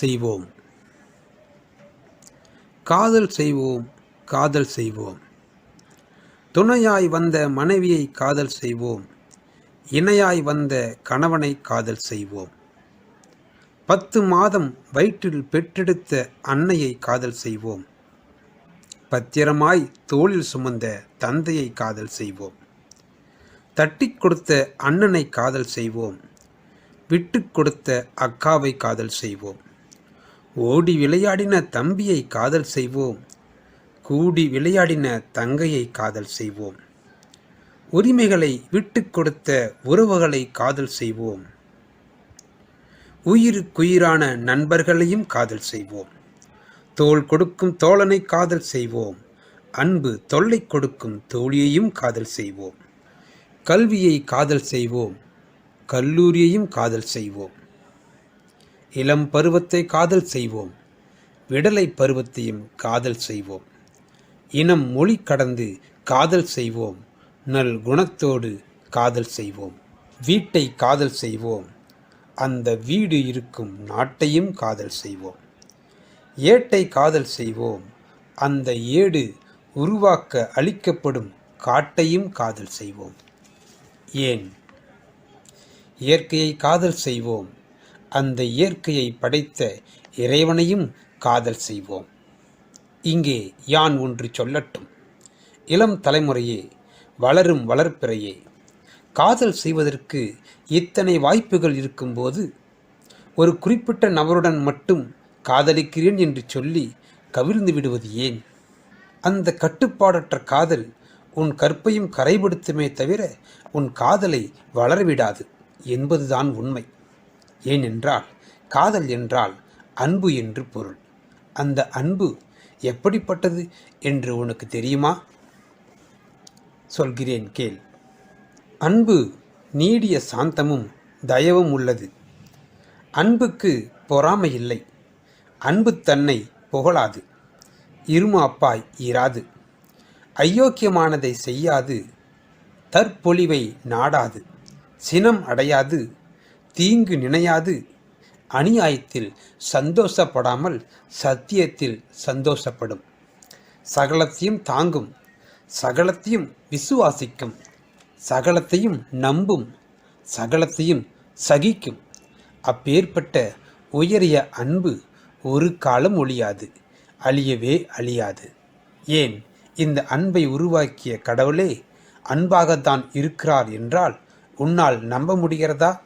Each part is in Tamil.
செய்வோம். காதல் செய்வோம் காதல் செய்வோம். துணையாய் வந்த மனைவியை காதல் செய்வோம் இணையாய் வந்த கணவனை காதல் செய்வோம். பத்து மாதம் வயிற்றில் பெற்றெடுத்த அன்னையை காதல் செய்வோம். பத்திரமாய் தோளில் சுமந்த தந்தையை காதல் செய்வோம். தட்டிக் கொடுத்த அண்ணனை காதல் செய்வோம். விட்டு கொடுத்த அக்காவை காதல் செய்வோம். ஓடி விளையாடின தம்பியை காதல் செய்வோம். கூடி விளையாடின தங்கையை காதல் செய்வோம். உரிமைகளை விட்டு கொடுத்த உறவுகளை காதல் செய்வோம். உயிருக்குயிரான நண்பர்களையும் காதல் செய்வோம். தோல் கொடுக்கும் தோழனை காதல் செய்வோம். அன்பு தொல்லை கொடுக்கும் தோழியையும் காதல் செய்வோம். கல்வியை காதல் செய்வோம். கல்லூரியையும் காதல் செய்வோம். இளம் பருவத்தை காதல் செய்வோம். விடலை பருவத்தையும் காதல் செய்வோம். இனம் மொழி கடந்து காதல் செய்வோம். நல் குணத்தோடு காதல் செய்வோம். வீட்டை காதல் செய்வோம். அந்த வீடு இருக்கும் நாட்டையும் காதல் செய்வோம். ஏட்டை காதல் செய்வோம். அந்த ஏடு உருவாக்க அளிக்கப்படும் காட்டையும் காதல் செய்வோம். ஏன்? இயற்கையை காதல் செய்வோம். அந்த இயற்கையை படைத்த இறைவனையும் காதல் செய்வோம். இங்கே யான் ஒன்று சொல்லட்டும். இளம் தலைமுறையே வளரும் வளர்ப்பிறையே காதல் செய்வதற்கு இத்தனை வாய்ப்புகள் இருக்கும்போது ஒரு குறிப்பிட்ட நபருடன் மட்டும் காதலிக்கிறேன் என்று சொல்லி கவிழ்ந்து விடுவது ஏன்? அந்த கட்டுப்பாடற்ற காதல் உன் கற்பையும் கரைபடுத்துமே தவிர உன் காதலை வளரவிடாது என்பதுதான் உண்மை. ஏனென்றால் காதல் என்றால் அன்பு என்று பொருள். அந்த அன்பு எப்படிப்பட்டது என்று உனக்கு தெரியுமா? சொல்கிறேன் கேள். அன்பு நீடிய சாந்தமும் தயவும் உள்ளது. அன்புக்கு பொறாமை இல்லை. அன்பு தன்னை புகழாது. இருமாப்பாய் இராது. ஐயோக்கியமானதை செய்யாது. தற்பொழிவை நாடாது. சினம் அடையாது. தீங்கு நினையாது. அநியாயத்தில் சந்தோஷப்படாமல் சத்தியத்தில் சந்தோஷப்படும். சகலத்தையும் தாங்கும். சகலத்தையும் விசுவாசிக்கும். சகலத்தையும் நம்பும். சகலத்தையும் சகிக்கும். அப்பேற்பட்ட உயரிய அன்பு ஒரு காலம் ஒழியாது. அழியவே அழியாது. ஏன்? இந்த அன்பை உருவாக்கிய கடவுளே அன்பாகத்தான் இருக்கிறார் என்றால் உன்னால் நம்ப முடிகிறதா?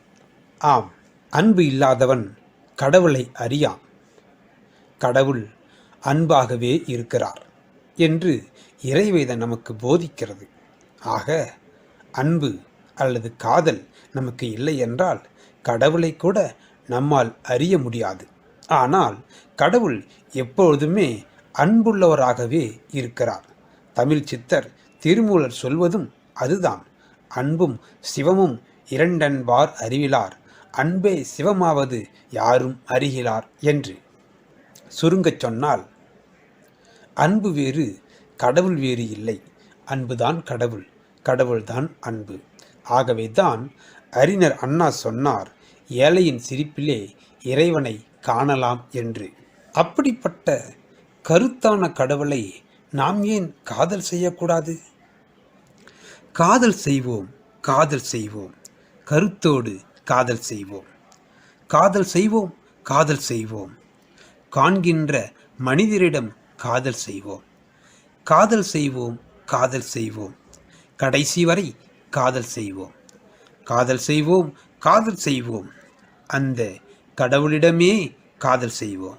ஆம் அன்பு இல்லாதவன் கடவுளை அறியான் கடவுள் அன்பாகவே இருக்கிறார் என்று இறைவேதம் நமக்கு போதிக்கிறது. ஆக அன்பு அல்லது காதல் நமக்கு இல்லை என்றால் கடவுளை கூட நம்மால் அறிய முடியாது. ஆனால் கடவுள் எப்பொழுதுமே அன்புள்ளவராகவே இருக்கிறார். தமிழ் சித்தர் திருமூலர் சொல்வதும் அதுதான். அன்பும் சிவமும் இரண்டன்பார் அறிவிலார். அன்பே சிவமாவது யாரும் அறிகிறார் என்று. சுருங்கச் சொன்னால் அன்பு வேறு கடவுள் வேறு இல்லை. அன்புதான் கடவுள் கடவுள்தான் அன்பு. ஆகவே தான் அறிஞர் அண்ணா சொன்னார் ஏழையின் சிரிப்பிலே இறைவனை காணலாம் என்று. அப்படிப்பட்ட கருத்தான கடவுளை நாம் ஏன் காதல் செய்யக்கூடாது? காதல் செய்வோம் காதல் செய்வோம். கருத்தோடு காதல் செய்வோம். காதல் செய்வோம் காதல் செய்வோம். காண்கின்ற மனிதரிடம் காதல் செய்வோம். காதல் செய்வோம் காதல் செய்வோம். கடைசி வரை காதல் செய்வோம். காதல் செய்வோம் காதல் செய்வோம். அந்த கடவுளிடமே காதல் செய்வோம்.